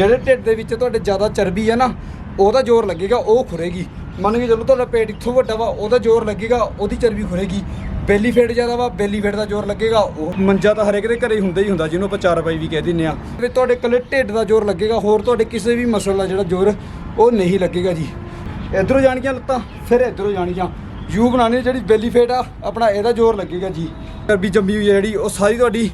ਜਿਹੜੇ ਢਿੱਡ ਦੇ ਵਿੱਚ ਤੁਹਾਡੇ ਜ਼ਿਆਦਾ ਚਰਬੀ ਆ ਨਾ, ਉਹਦਾ ਜ਼ੋਰ ਲੱਗੇਗਾ, ਉਹ ਖੁਰੇਗੀ। ਮੰਨ ਕੇ ਚੱਲੋ ਤੁਹਾਡਾ ਪੇਟ ਇੱਥੋਂ ਵੱਡਾ ਵਾ, ਉਹਦਾ ਜ਼ੋਰ ਲੱਗੇਗਾ, ਉਹਦੀ ਚਰਬੀ ਖੁਰੇਗੀ। ਬੈਲੀ ਫੇਟ ਜ਼ਿਆਦਾ ਵਾ, ਬੈਲੀ ਫੇਟ ਦਾ ਜ਼ੋਰ ਲੱਗੇਗਾ, ਉਹ ਮੰਜਾ ਤਾਂ ਹਰੇਕ ਦੇ ਘਰੇ ਹੀ ਹੁੰਦਾ ਹੀ ਹੁੰਦਾ, ਜਿਹਨੂੰ ਆਪਾਂ ਚਾਰ ਰੁਪਏ ਵੀ ਕਹਿ ਦਿੰਨੇ ਆ। ਤੇ ਤੁਹਾਡੇ ਇਕੱਲੇ ਢਿੱਡ ਦਾ ਜ਼ੋਰ ਲੱਗੇਗਾ, ਹੋਰ ਤੁਹਾਡੇ ਕਿਸੇ ਵੀ ਮਸਲ ਦਾ ਜਿਹੜਾ ਜ਼ੋਰ, ਉਹ ਨਹੀਂ ਲੱਗੇਗਾ ਜੀ। ਇਧਰੋਂ ਜਾਣਗੀਆਂ ਲੱਤਾਂ, ਫਿਰ ਇਧਰੋਂ ਜਾਣਗੀਆਂ ਯੂ ਬਣਾਉਣੀ ਜਿਹੜੀ ਬੈਲੀ ਫੇਟ ਆ, ਆਪਣਾ ਇਹਦਾ ਜ਼ੋਰ ਲੱਗੇਗਾ ਜੀ। ਚਰਬੀ ਜੰਮੀ ਹੋਈ ਹੈ ਜਿਹੜੀ, ਉਹ ਸਾਰੀ ਤੁਹਾਡੀ,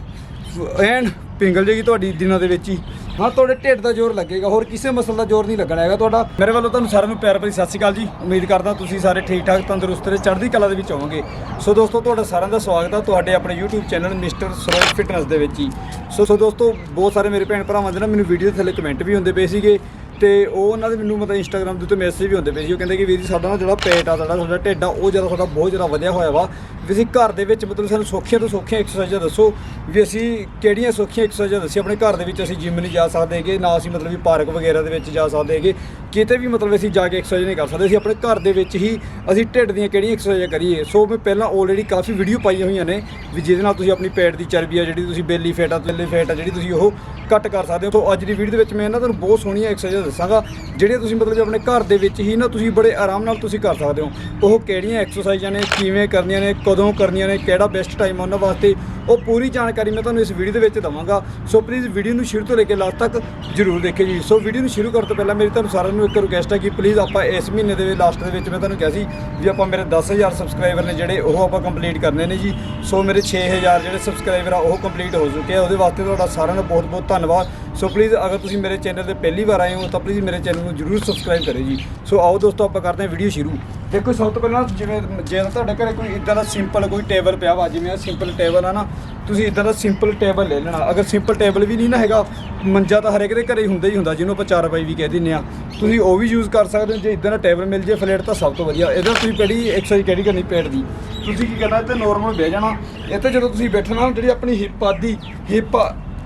ਐਨ ਪਿੰਗਲ ਜੇਗੀ ਤੁਹਾਡੀ ਦਿਨਾਂ ਦੇ ਵਿੱਚ ਹੀ। ਹਾਂ, ਤੁਹਾਡੇ ਢਿੱਡ ਦਾ ਜ਼ੋਰ ਲੱਗੇਗਾ। ਹੋਰ ਕਿਸੇ ਮਸਲ ਦਾ ਜ਼ੋਰ ਨਹੀਂ ਲੱਗਣਾ ਹੈਗਾ ਤੁਹਾਡਾ। ਮੇਰੇ ਵੱਲੋਂ ਤੁਹਾਨੂੰ ਸਾਰਿਆਂ ਨੂੰ ਪਿਆਰ ਭਰੀ ਸਤਿ ਸ਼੍ਰੀ ਅਕਾਲ ਜੀ। ਉਮੀਦ ਕਰਦਾ ਤੁਸੀਂ ਸਾਰੇ ਠੀਕ ਠਾਕ ਤੰਦਰੁਸਤ ਤੇ ਚੜ੍ਹਦੀ ਕਲਾ ਦੇ ਵਿੱਚ ਹੋਵੋਗੇ। ਸੋ ਦੋਸਤੋ, ਤੁਹਾਡਾ ਸਾਰਿਆਂ ਦਾ ਸਵਾਗਤ ਹੈ ਤੁਹਾਡੇ ਆਪਣੇ YouTube channel mister Saroj fitness ਦੇ ਵਿੱਚ ਹੀ ਸੋ ਸੋ ਦੋਸਤੋ, ਬਹੁਤ ਸਾਰੇ ਮੇਰੇ ਭੈਣ ਭਰਾਵਾਂ ਦੇ ਨਾ ਮੈਨੂੰ ਵੀਡੀਓ ਦੇ ਥੱਲੇ ਕਮੈਂਟ ਵੀ ਹੁੰਦੇ ਪਏ ਸੀਗੇ। ਤੇ ਉਹ ਉਹਨਾਂ ਦੇ ਮੈਨੂੰ ਮਤਲਬ ਇੰਸਟਾਗ੍ਰam ਦੇ ਉੱਤੇ ਮੈਸੇਜ ਵੀ ਹੁੰਦੇ ਪਏ ਸੀ। ਉਹ ਕਹਿੰਦੇ ਕਿ ਵੀਰ ਜੀ, ਸਾਡਾ ਨਾ ਜਿਹੜਾ ਪੇਟ ਆ, ਸਾਡਾ ਸਾਡਾ ਢਿੱਡ ਆ, ਉਹ ਜ਼ਿਆਦਾ ਸਾਡਾ ਬਹੁਤ ਜ਼ਿਆਦਾ ਵਧਿਆ ਹੋਇਆ ਵਾ। ਵੀ ਅਸੀਂ ਘਰ ਦੇ ਵਿੱਚ ਮਤਲਬ ਸਾਨੂੰ ਸੌਖੀਆਂ ਤੋਂ ਸੌਖੀਆਂ ਐਕਸਰਸਾਈਜ਼ਾਂ ਦੱਸੋ। ਵੀ ਅਸੀਂ ਕਿਹੜੀਆਂ ਸੌਖੀਆਂ ਐਕਸਰਸਾਈਜ਼ਾਂ ਦੱਸੀ ਆਪਣੇ ਘਰ ਦੇ ਵਿੱਚ ਅਸੀਂ ਜਿਮ ਨਹੀਂ ਜਾ ਸਕਦੇ ਹੈਗੇ, ਨਾ ਅਸੀਂ ਮਤਲਬ ਵੀ ਪਾਰਕ ਵਗੈਰਾ ਦੇ ਵਿੱਚ ਜਾ ਸਕਦੇ ਹੈਗੇ। ਕਿਤੇ ਵੀ ਮਤਲਬ ਅਸੀਂ ਜਾ ਕੇ ਐਕਸਰਸਾਈਜ਼ ਨਹੀਂ ਕਰ ਸਕਦੇ। ਅਸੀਂ ਆਪਣੇ ਘਰ ਦੇ ਵਿੱਚ ਹੀ ਅਸੀਂ ਢਿੱਡ ਦੀਆਂ ਕਿਹੜੀਆਂ ਐਕਸਰਸਾਈਜ਼ਾਂ ਕਰੀਏ। ਸੋ ਮੈਂ ਪਹਿਲਾਂ ਆਲਰੇਡੀ ਕਾਫੀ ਵੀਡੀਓ ਪਾਈਆਂ ਹੋਈਆਂ ਨੇ ਵੀ ਜਿਹਦੇ ਨਾਲ ਤੁਸੀਂ ਆਪਣੀ ਪੇਟ ਦੀ ਚਰਬੀ ਆ, ਜਿਹੜੀ ਤੁਸੀਂ ਬੇਲੀ ਫੈਟ ਆ ਬੇਲੀ ਫੈਟ ਆ, ਜਿਹੜੀ ਤੁਸੀਂ ਉਹ ਕੱਟ ਕਰ ਸਕਦੇ ਹੋ। ਸੋ ਅੱਜ ਦੀ ਵੀਡੀਓ ਦੇ ਵਿੱਚ ਮੈਂ ਨਾ ਤੁਹਾਨੂੰ ਬਹੁਤ ਸੋਹਣੀਆਂ ਐਕਸਰਸਾਈਜ਼ਾਂ ਦੱਸਾਂਗਾ ਜਿਹੜੇ ਤੁਸੀਂ ਮਤਲਬ ਕਿ ਆਪਣੇ ਘਰ ਦੇ ਵਿੱਚ ਹੀ ਨਾ ਤੁਸੀਂ ਬੜੇ ਆਰਾਮ ਨਾਲ ਤੁਸੀਂ ਕਰ ਸਕਦੇ ਹੋ। ਉਹ ਕਿਹੜੀਆਂ ਐਕਸਰਸਾਈਜ਼ਾਂ ਨੇ, ਕਿਵੇਂ ਕਰਨੀਆਂ ਨੇ, ਕਦੋਂ ਕਰਨੀਆਂ ਨੇ, ਕਿਹੜਾ ਬੈਸਟ ਟਾਈਮ ਆ ਉਹਨਾਂ ਵਾਸਤੇ, ਉਹ ਪੂਰੀ ਜਾਣਕਾਰੀ ਮੈਂ ਤੁਹਾਨੂੰ ਇਸ ਵੀਡੀਓ ਦੇ ਵਿੱਚ ਦਵਾਂਗਾ। ਸੋ ਪਲੀਜ਼ ਵੀਡੀਓ ਨੂੰ ਸ਼ੁਰੂ ਤੋਂ ਲੈ ਕੇ ਲਾਸਟ ਤੱਕ ਜਰੂਰ ਦੇਖਿਓ ਜੀ। ਸੋ ਵੀਡੀਓ ਨੂੰ ਸ਼ੁਰੂ ਕਰਨ ਤੋਂ ਪਹਿਲਾਂ ਮੇਰੀ ਤੁਹਾਨੂੰ ਸਾਰਿਆਂ ਨੂੰ ਇੱਕ ਰਿਕੁਐਸਟ ਹੈ ਕਿ ਪਲੀਜ਼ ਆਪਾਂ ਇਸ ਮਹੀਨੇ ਦੇ ਲਾਸਟ ਦੇ ਵਿੱਚ ਮੈਂ ਤੁਹਾਨੂੰ ਕਿਹਾ ਸੀ ਵੀ ਆਪਾਂ ਮੇਰੇ 10000 ਸਬਸਕ੍ਰਾਈਬਰ ਨੇ ਜਿਹੜੇ, ਉਹ ਆਪਾਂ ਕੰਪਲੀਟ ਕਰਨੇ ਨੇ ਜੀ। ਸੋ ਮੇਰੇ 6000 ਜਿਹੜੇ ਸਬਸਕ੍ਰਾਈਬਰ ਆ, ਉਹ ਕੰਪਲੀਟ ਹੋ ਚੁੱਕੇ ਆ। ਉਹਦੇ ਵਾਸਤੇ ਤੁਹਾਡਾ ਸਾਰਿਆਂ ਦਾ ਬਹੁਤ ਬਹੁਤ ਧੰਨਵਾਦ। ਸੋ ਪਲੀਜ਼ ਅਗਰ ਤੁਸੀਂ ਮੇਰੇ ਚੈਨਲ ਤੇ ਪਹਿਲੀ ਵਾਰ ਆਏ ਹੋ, ਤਾਂ ਪਲੀਜ਼ ਮੇਰੇ ਚੈਨਲ ਨੂੰ ਜਰੂਰ ਸਬਸਕ੍ਰਾਈਬ ਕਰਿਓ ਜੀ। ਸੋ ਆਓ ਦੋਸਤੋ, ਆਪਾਂ ਕਰਦੇ ਹਾਂ ਵੀਡੀਓ ਸ਼ੁਰੂ। ਦੇਖੋ, ਸਭ ਤੋਂ ਪਹਿਲਾਂ ਜਿਵੇਂ ਜੇ ਤੁਹਾਡੇ ਘਰੇ ਕੋਈ ਇਦਾਂ ਦਾ ਸਿੰਪਲ ਕੋਈ ਟੇਬਲ ਪਿਆ ਵਾ, ਜਿਵੇਂ ਆ ਸਿੰਪਲ ਟੇਬਲ ਆ ਨਾ, ਤੁਸੀਂ ਇਦਾਂ ਦਾ ਸਿੰਪਲ ਟੇਬਲ ਲੈ ਲੈਣਾ। ਅਗਰ ਸਿੰਪਲ ਟੇਬਲ ਵੀ ਨਹੀਂ ਨਾ ਹੈਗਾ, ਮੰਜਾ ਤਾਂ ਹਰੇਕ ਦੇ ਘਰੇ ਹੀ ਹੁੰਦਾ ਹੀ ਹੁੰਦਾ, ਜਿਹਨੂੰ ਆਪਾਂ ਚਾਰ ਰੁਪਏ ਵੀ ਕਹਿ ਦਿੰਨੇ ਆ ਤੁਸੀਂ ਉਹ ਵੀ ਯੂਜ਼ ਕਰ ਸਕਦੇ ਹੋ, ਜੇ ਇਦਾਂ ਦਾ ਟੇਬਲ ਮਿਲ ਜੇ ਫਲੇਟ ਤਾਂ ਸਭ ਤੋਂ ਵਧੀਆ। ਇਹਦਾ ਤੁਸੀਂ ਕਿਹੜੀ ਐਕਸਰਸਾਈਜ਼ ਕਿਹੜੀ ਕਰਨੀ ਪੇਟ ਦੀ? ਤੁਸੀਂ ਕੀ ਕਰਨਾ, ਇੱਥੇ ਨੋਰਮਲ ਬਹਿ ਜਾਣਾ। ਇੱਥੇ ਜਦੋਂ ਤੁਸੀਂ ਬੈਠਣਾ, ਜਿਹੜੀ ਆਪਣੀ ਹਿੱਪ ਆਦੀ ਹਿੱਪ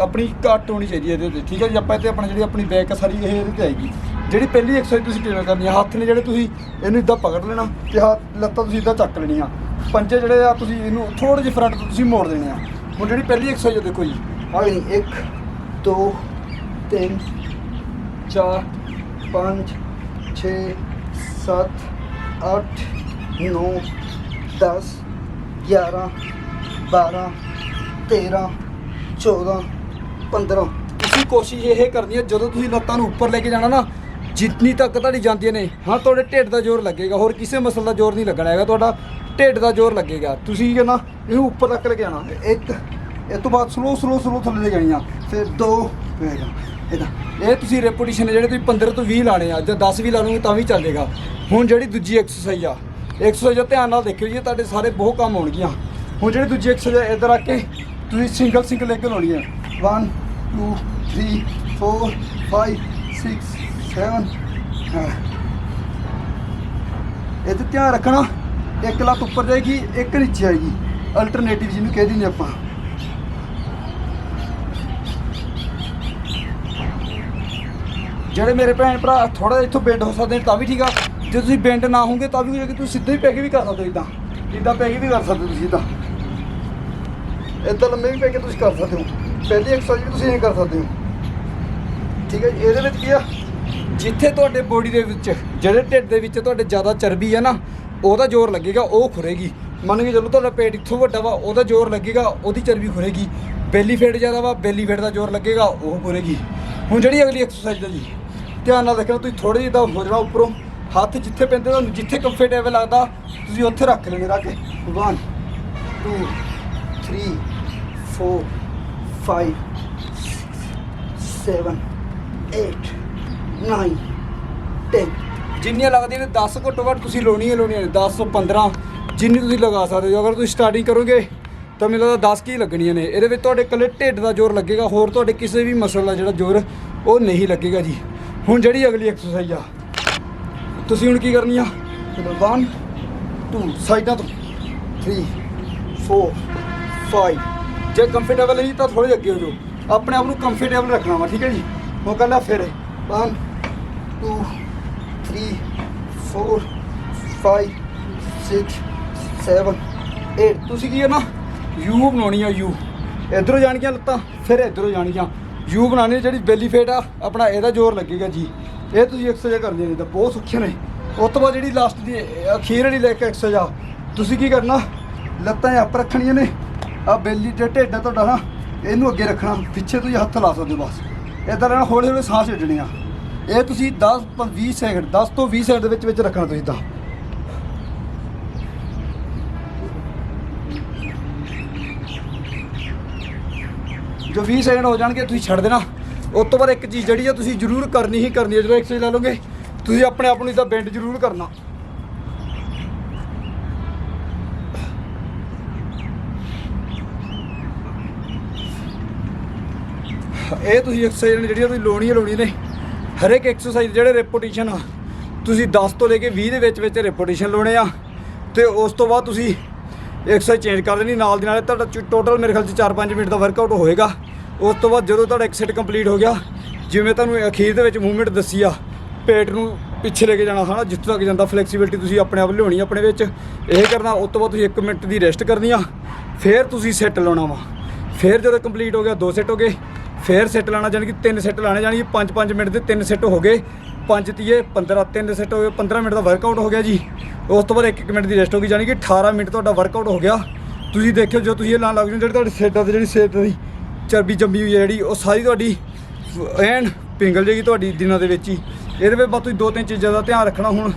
ਆਪਣੀ ਘੱਟ ਹੋਣੀ ਚਾਹੀਦੀ ਹੈ ਇਹਦੇ ਉੱਤੇ, ਠੀਕ ਹੈ ਜੀ? ਆਪਾਂ ਇਹ ਇੱਥੇ ਆਪਣਾ ਜਿਹੜੀ ਆਪਣੀ ਬੈਕ ਸਾਰੀ ਇਹ ਇਹਦੇ ਤੇ ਆਏਗੀ। ਜਿਹੜੀ ਪਹਿਲੀ ਐਕਸਰਸਾਈਜ਼ ਤੁਸੀਂ ਕਿਵੇਂ ਕਰਨੀ ਆ ਹੱਥ ਨੇ ਜਿਹੜੇ ਤੁਸੀਂ ਇਹਨੂੰ ਇਦਾਂ ਪਕੜ ਲੈਣਾ ਤੇ ਹੱਥ ਲੱਤਾਂ ਤੁਸੀਂ ਇਦਾਂ ਚੱਕ ਲੈਣੀਆਂ। ਪੰਜੇ ਜਿਹੜੇ ਆ, ਤੁਸੀਂ ਇਹਨੂੰ ਥੋੜੇ ਜਿਹੇ ਫਰੰਟ ਤੋਂ ਤੁਸੀਂ ਮੋੜ ਦੇਣੇ ਆ। ਹੁਣ ਜਿਹੜੀ ਪਹਿਲੀ ਐਕਸਰਸਾਈਜ਼ ਆ ਦੇਖੋ ਜੀ। ਆ ਗਈ 1 2 3 4 5 6 7 8 9 10 11 12 13 14 15 ਤੁਸੀਂ ਕੋਸ਼ਿਸ਼ ਇਹ ਕਰਨੀ ਹੈ, ਜਦੋਂ ਤੁਸੀਂ ਲੱਤਾਂ ਨੂੰ ਉੱਪਰ ਲੈ ਕੇ ਜਾਣਾ ਨਾ, ਜਿੰਨੀ ਤੱਕ ਤੁਹਾਡੀ ਜਾਂਦੀਆਂ ਨੇ, ਹਾਂ, ਤੁਹਾਡੇ ਢਿੱਡ ਦਾ ਜ਼ੋਰ ਲੱਗੇਗਾ। ਹੋਰ ਕਿਸੇ ਮਸਲ ਦਾ ਜ਼ੋਰ ਨਹੀਂ ਲੱਗਣਾ ਹੈਗਾ, ਤੁਹਾਡਾ ਢਿੱਡ ਦਾ ਜ਼ੋਰ ਲੱਗੇਗਾ। ਤੁਸੀਂ ਕੀ ਇਹਨੂੰ ਉੱਪਰ ਤੱਕ ਲੈ ਕੇ ਜਾਣਾ। ਇੱਕ, ਇਹ ਤੋਂ ਬਾਅਦ ਸਲੋ ਸਲੋ ਸਲੋ ਥੱਲੇ ਲੈ ਜਾਣੀਆਂ। ਫਿਰ ਦੋ ਫਿਰ ਇਹਦਾ ਇਹ ਤੁਸੀਂ ਰੈਪੀਟੀਸ਼ਨ ਜਿਹੜੇ ਤੁਸੀਂ 15 ਤੋਂ 20 ਲਾਣੇ ਆ, ਜਾਂ 10 ਵੀ ਲਾ ਲਓਗੇ, ਤਾਂ ਵੀ ਚੱਲੇਗਾ। ਹੁਣ ਜਿਹੜੀ ਦੂਜੀ ਐਕਸਰਸਾਈਜ਼ ਆ ਐਕਸਰਸਾਈਜ਼ ਦਾ ਧਿਆਨ ਨਾਲ ਦੇਖਿਓ ਜੀ ਤੁਹਾਡੇ ਸਾਰੇ ਬਹੁਤ ਕੰਮ ਹੋਣਗੀਆਂ ਹੁਣ ਜਿਹੜੀ ਦੂਜੀ ਐਕਸਰਸਾਈਜ਼ ਇੱਧਰ ਆ ਕੇ ਤੁਸੀਂ ਸਿੰਗਲ ਸਿੰਗਲ ਲੈਗ ਲਾਉਣੀ ਹੈ। 1 2 3 4 5 6 7 ਇਹ ਤੇ ਧਿਆਨ ਰੱਖਣਾ, ਇੱਕ ਲੱਤ ਉੱਪਰ ਜਾਏਗੀ, ਇੱਕ ਨੀਚੇ ਆਏਗੀ। ਅਲਟਰਨੇਟਿਵ ਜਿਹਨੂੰ ਕਹਿ ਦਿੰਦੇ ਆਪਾਂ। ਜਿਹੜੇ ਮੇਰੇ ਭੈਣ ਭਰਾ ਥੋੜਾ ਜਿਹਾ ਇੱਥੋਂ ਬੈਂਡ ਹੋ ਸਕਦੇ ਨੇ, ਤਾਂ ਵੀ ਠੀਕ ਆ। ਜੇ ਤੁਸੀਂ ਬੈਂਡ ਨਾ ਹੋਗੇ ਤਾਂ ਵੀ ਹੋ ਤੁਸੀਂ ਸਿੱਧੇ ਹੀ ਪੈ ਕੇ ਵੀ ਕਰ ਸਕਦੇ ਹੋ ਇਦਾਂ ਇਦਾਂ ਪੈ ਕੇ ਵੀ ਕਰ ਸਕਦੇ ਹੋ ਤੁਸੀਂ ਇਦਾਂ ਇਦਾਂ ਲੰਮੇ ਵੀ ਪੈ ਕੇ ਤੁਸੀਂ ਕਰ ਸਕਦੇ ਹੋ। ਪਹਿਲੀ ਐਕਸਰਸਾਈਜ਼ ਵੀ ਤੁਸੀਂ ਇਹ ਕਰ ਸਕਦੇ ਹੋ। ਠੀਕ ਹੈ ਜੀ, ਇਹਦੇ ਵਿੱਚ ਕੀ ਆ? ਜਿੱਥੇ ਤੁਹਾਡੇ ਬੋਡੀ ਦੇ ਵਿੱਚ, ਜਿਹੜੇ ਢਿੱਡ ਦੇ ਵਿੱਚ ਤੁਹਾਡੇ ਜ਼ਿਆਦਾ ਚਰਬੀ ਹੈ ਨਾ, ਉਹਦਾ ਜ਼ੋਰ ਲੱਗੇਗਾ, ਉਹ ਖੁਰੇਗੀ। ਮੰਨ ਕੇ ਚੱਲੋ ਤੁਹਾਡਾ ਪੇਟ ਇੱਥੋਂ ਵੱਡਾ ਵਾ, ਉਹਦਾ ਜ਼ੋਰ ਲੱਗੇਗਾ, ਉਹਦੀ ਚਰਬੀ ਖੁਰੇਗੀ। ਬੈਲੀ ਫੇਟ ਜ਼ਿਆਦਾ ਵਾ, ਬੈਲੀ ਫੇਟ ਦਾ ਜ਼ੋਰ ਲੱਗੇਗਾ, ਉਹ ਖੁਰੇਗੀ। ਹੁਣ ਜਿਹੜੀ ਅਗਲੀ ਐਕਸਰਸਾਈਜ਼ ਹੈ ਜੀ, ਧਿਆਨ ਨਾਲ ਦੇਖਣਾ, ਤੁਸੀਂ ਥੋੜੇ ਜਿਹਾ ਹੋ ਜਾਣਾ ਉੱਪਰੋਂ। ਹੱਥ ਜਿੱਥੇ ਪੈਂਦੇ ਤੁਹਾਨੂੰ ਜਿੱਥੇ ਕੰਫਰਟੇਬਲ ਲੱਗਦਾ, ਤੁਸੀਂ ਉੱਥੇ ਰੱਖ ਲੈਣੇ, ਰੱਖ ਕੇ। 1 2 3 4 5 7 8 9 10 ਜਿੰਨੀਆਂ ਲੱਗਦੀਆਂ ਨੇ 10 ਘੱਟੋ ਘੱਟ ਤੁਸੀਂ ਲਾਉਣੀਆਂ ਲਾਉਣੀਆਂ ਨੇ 10 15 ਜਿੰਨੀ ਤੁਸੀਂ ਲਗਾ ਸਕਦੇ ਹੋ। ਅਗਰ ਤੁਸੀਂ ਸਟਾਰਟਿੰਗ ਕਰੋਗੇ ਤਾਂ ਮੈਨੂੰ ਲੱਗਦਾ 10 ਕੀ ਲੱਗਣੀਆਂ ਨੇ। ਇਹਦੇ ਵਿੱਚ ਤੁਹਾਡੇ ਇਕੱਲੇ ਢਿੱਡ ਦਾ ਜ਼ੋਰ ਲੱਗੇਗਾ ਹੋਰ ਤੁਹਾਡੇ ਕਿਸੇ ਵੀ ਮਸਲ ਦਾ ਜਿਹੜਾ ਜ਼ੋਰ ਉਹ ਨਹੀਂ ਲੱਗੇਗਾ ਜੀ। ਹੁਣ ਜਿਹੜੀ ਅਗਲੀ ਐਕਸਰਸਾਈਜ਼ ਆ ਤੁਸੀਂ ਹੁਣ ਕੀ ਕਰਨੀ ਆ? 1 2 ਸਾਈਡਾਂ ਤੋਂ। 3 4 5 ਜੇ ਕੰਫਰਟੇਬਲ ਨਹੀਂ ਤਾਂ ਥੋੜੇ ਅੱਗੇ ਹੋ ਜਾਓ। ਆਪਣੇ ਆਪ ਨੂੰ ਕੰਫਰਟੇਬਲ ਰੱਖਣਾ ਵਾ, ਠੀਕ ਹੈ ਜੀ? ਹੁਣ ਕੱਲਾ ਫਿਰ। 1 2 3 4 5 6 7 8 ਤੁਸੀਂ ਕੀ ਹੈ ਨਾ? ਯੂ ਬਣਾਉਣੀ ਆ ਯੂ ਇਧਰੋਂ ਜਾਣਗੀਆਂ ਲੱਤਾਂ, ਫਿਰ ਇਧਰੋਂ ਜਾਣਗੀਆਂ। ਯੂ ਬਣਾਉਣੀ ਜਿਹੜੀ ਬੈਲੀ ਫੇਟ ਆ, ਆਪਣਾ ਇਹਦਾ ਜ਼ੋਰ ਲੱਗੇਗਾ ਜੀ। ਇਹ ਤੁਸੀਂ ਐਕਸਰਸਾਈਜ਼ ਕਰਨੀ ਨੇ ਤਾਂ ਬਹੁਤ ਸੌਖੀਆਂ ਨੇ। ਉਸ ਤੋਂ ਬਾਅਦ ਜਿਹੜੀ ਲਾਸਟ ਦੀ, ਅਖੀਰ ਵਾਲੀ ਲੈ ਕੇ ਐਕਸਰਸਾਈਜ਼ ਆ। ਤੁਸੀਂ ਕੀ ਕਰਨਾ? ਲੱਤਾਂ ਅੱਪ ਰੱਖਣੀਆਂ ਨੇ। ਆ ਬੈਲੀ ਤੇ ਢਿੱਡ ਆ ਤੁਹਾਡਾ ਨਾ ਇਹਨੂੰ ਅੱਗੇ ਰੱਖਣਾ, ਪਿੱਛੇ ਤੁਸੀਂ ਹੱਥ ਲਾ ਸਕਦੇ ਹੋ ਬਸ। ਇਦਾਂ ਰਹਿਣਾ ਹੌਲੀ ਹੌਲੀ ਸਾਹ ਛੱਡਣੀ ਆ ਇਹ ਤੁਸੀਂ 10 20 ਸੈਕਿੰਡ 10 ਤੋਂ 20 ਸੈਕਿੰਡ ਦੇ ਵਿੱਚ ਵਿੱਚ ਰੱਖਣਾ ਤੁਸੀਂ ਤਾਂ ਜੋ 20 ਸੈਕਿੰਡ ਹੋ ਜਾਣਗੇ, ਤੁਸੀਂ ਛੱਡ ਦੇਣਾ। ਉਸ ਤੋਂ ਬਾਅਦ ਇੱਕ ਚੀਜ਼ ਜਿਹੜੀ ਆ, ਤੁਸੀਂ ਜ਼ਰੂਰ ਕਰਨੀ ਹੀ ਕਰਨੀ ਹੈ। ਜਦੋਂ ਐਕਸਰਸਾਈਜ਼ ਲਾ ਲਓਗੇ, ਤੁਸੀਂ ਆਪਣੇ ਆਪ ਨੂੰ ਇਦਾਂ ਬੈਂਡ ਜ਼ਰੂਰ ਕਰਨਾ। ਇਹ ਤੁਸੀਂ ਐਕਸਰਸਾਈਜ਼ ਜਿਹੜੀਆਂ ਤੁਸੀਂ ਲਾਉਣੀ ਹੀ, ਲਾਉਣੀ ਨੇ ਹਰ ਇੱਕ ਐਕਸਰਸਾਈਜ਼ ਜਿਹੜੇ ਰੈਪੋਟੀਸ਼ਨ ਆ, ਤੁਸੀਂ 10 ਤੋਂ ਲੈ ਕੇ 20 ਦੇ ਵਿੱਚ ਵਿੱਚ ਰੈਪੋਟੀਸ਼ਨ ਲਾਉਣੇ ਆ। ਤੇ ਉਸ ਤੋਂ ਬਾਅਦ ਤੁਸੀਂ ਐਕਸਰਸਾਈਜ਼ ਚੇਂਜ ਕਰ ਦੇਣੀ, ਨਾਲ ਦੀ ਨਾਲ ਤੁਹਾਡਾ ਟੋਟਲ ਮੇਰੇ ਖਿਆਲ 'ਚ 4-5 ਮਿੰਟ ਦਾ ਵਰਕਆਊਟ ਹੋਏਗਾ। ਉਸ ਤੋਂ ਬਾਅਦ ਜਦੋਂ ਤੁਹਾਡਾ ਇੱਕ ਸੈਟ ਕੰਪਲੀਟ ਹੋ ਗਿਆ, ਜਿਵੇਂ ਤੁਹਾਨੂੰ ਅਖੀਰ ਦੇ ਵਿੱਚ ਮੂਵਮੈਂਟ ਦੱਸੀ ਆ, ਪੇਟ ਨੂੰ ਪਿੱਛੇ ਲੈ ਕੇ ਜਾਣਾ ਹਨਾ ਜਿੱਥੋਂ ਤੱਕ ਜਾਂਦਾ ਫਲੈਕਸੀਬਿਲਟੀ ਤੁਸੀਂ ਆਪਣੇ ਆਪ ਲਿਆਉਣੀ ਆਪਣੇ ਵਿੱਚ। ਇਹ ਕਰਨਾ, ਉਸ ਤੋਂ ਬਾਅਦ ਤੁਸੀਂ 1 ਮਿੰਟ ਦੀ ਰੈਸਟ ਕਰਨੀ ਆ, ਫਿਰ ਤੁਸੀਂ ਸੈੱਟ ਲਾਉਣਾ ਵਾ। ਫਿਰ ਜਦੋਂ ਕੰਪਲੀਟ ਹੋ ਗਿਆ, ਦੋ ਸੈੱਟ ਹੋ ਗਏ। ਫਿਰ ਸੈੱਟ ਲਾਣਾ ਜਾਣੀ ਕਿ ਤਿੰਨ ਸੈੱਟ ਲਾਣੇ ਜਾਣੀ ਕਿ 5-5 ਮਿੰਟ ਦੇ ਤਿੰਨ ਸੈੱਟ ਹੋ ਗਏ। 5 ਤੀਏ 15 ਤਿੰਨ ਸੈੱਟ ਹੋ ਗਏ 15 ਮਿੰਟ ਦਾ ਵਰਕਆਊਟ ਹੋ ਗਿਆ ਜੀ। ਉਸ ਤੋਂ ਬਾਅਦ 1-1 ਮਿੰਟ ਦੀ ਰੈਸਟ ਹੋ ਗਈ, ਜਾਣੀ ਕਿ 18 ਮਿੰਟ ਤੁਹਾਡਾ ਵਰਕਆਊਟ ਹੋ ਗਿਆ। ਤੁਸੀਂ ਦੇਖਿਓ, ਜੋ ਤੁਸੀਂ ਇਹ ਲਾਣ ਲੱਗ ਜਾਓ, ਜਿਹੜੀ ਤੁਹਾਡੀ ਸੈੱਟਾਂ ਤੇ ਜਿਹੜੀ ਸਿਹਤ ਦੀ ਚਰਬੀ ਜੰਮੀ ਹੋਈ ਹੈ ਜਿਹੜੀ, ਉਹ ਸਾਰੀ ਤੁਹਾਡੀ ਐਨ ਪਿੰਗਲ ਜੇਗੀ ਤੁਹਾਡੀ ਦਿਨਾਂ ਦੇ ਵਿੱਚ ਹੀ। ਇਹਦੇ ਵਿੱਚ ਬਸ ਤੁਸੀਂ ਦੋ ਤਿੰਨ ਚੀਜ਼ਾਂ ਦਾ ਧਿਆਨ ਰੱਖਣਾ ਹੁਣ।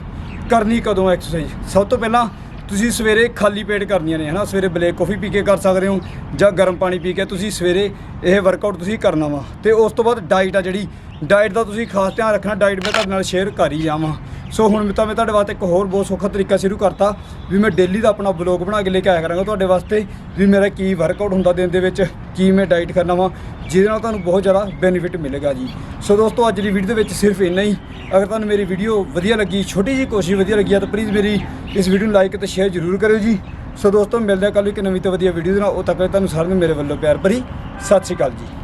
ਕਰਨੀ ਕਦੋਂ ਐਕਸਰਸਾਈਜ਼ ਸਭ ਤੋਂ ਪਹਿਲਾਂ ਤੁਸੀਂ ਸਵੇਰੇ ਖਾਲੀ ਪੇਟ ਕਰਨੀਆਂ ਨੇ, ਹਨਾ? ਸਵੇਰੇ ਬਲੈਕ ਕਾਫੀ ਪੀ ਕੇ ਕਰ ਸਕਦੇ ਹੋ ਜਾਂ ਗਰਮ ਪਾਣੀ ਪੀ ਕੇ ਤੁਸੀਂ ਸਵੇਰੇ ਇਹ ਵਰਕਆਊਟ ਤੁਸੀਂ ਕਰਨਾ ਵਾ। ਤੇ ਉਸ ਤੋਂ ਬਾਅਦ ਡਾਈਟ ਆ ਜਿਹੜੀ ਡਾਈਟ ਦਾ ਤੁਸੀਂ ਖਾਸ ਧਿਆਨ ਰੱਖਣਾ ਡਾਈਟ ਮੈਂ ਤੁਹਾਡੇ ਨਾਲ ਸ਼ੇਅਰ ਕਰ ਹੀ ਜਾਵਾਂ ਸੋ ਹੁਣ ਮੈਂ ਤਾਂ ਮੈਂ ਤੁਹਾਡੇ ਵਾਸਤੇ ਇੱਕ ਹੋਰ ਬਹੁਤ ਸੌਖਾ ਤਰੀਕਾ ਸ਼ੁਰੂ ਕਰਤਾ ਵੀ ਮੈਂ ਡੇਲੀ ਦਾ ਆਪਣਾ ਬਲੌਗ ਬਣਾ ਕੇ ਲੈ ਕੇ ਆਇਆ ਕਰਾਂਗਾ ਤੁਹਾਡੇ ਵਾਸਤੇ ਵੀ ਮੇਰਾ ਕੀ ਵਰਕਆਊਟ ਹੁੰਦਾ ਦਿਨ ਦੇ ਵਿੱਚ, ਕੀ ਮੈਂ ਡਾਈਟ ਕਰਨਾ ਵਾ, ਜਿਹਦੇ ਨਾਲ ਤੁਹਾਨੂੰ ਬਹੁਤ ਜ਼ਿਆਦਾ ਬੈਨੀਫਿਟ ਮਿਲੇਗਾ ਜੀ। ਸੋ ਦੋਸਤੋ, ਅੱਜ ਦੀ ਵੀਡੀਓ ਦੇ ਵਿੱਚ ਸਿਰਫ ਇੰਨਾ ਹੀ। ਅਗਰ ਤੁਹਾਨੂੰ ਮੇਰੀ ਵੀਡੀਓ ਵਧੀਆ ਲੱਗੀ, ਛੋਟੀ ਜੀ ਕੋਸ਼ਿਸ਼ ਵਧੀਆ ਲੱਗੀ ਆ, ਤਾਂ ਪਲੀਜ਼ ਮੇਰੀ ਇਸ ਵੀਡੀਓ ਨੂੰ ਲਾਈਕ ਅਤੇ ਸ਼ੇਅਰ ਜ਼ਰੂਰ ਕਰਿਓ ਜੀ। ਸੋ ਦੋਸਤੋ, ਮਿਲਦੇ ਹਾਂ ਕੱਲ੍ਹ ਇੱਕ ਨਵੀਂ ਤੋਂ ਵਧੀਆ ਵੀਡੀਓ ਦੇ ਨਾਲ। ਉਹ ਤੱਕ ਤੁਹਾਨੂੰ ਸਾਰਿਆਂ ਨੂੰ ਮੇਰੇ ਵੱਲੋਂ ਪਿਆਰ ਭਰੀ ਸਤਿ ਸ਼੍ਰੀ ਅਕਾਲ ਜੀ।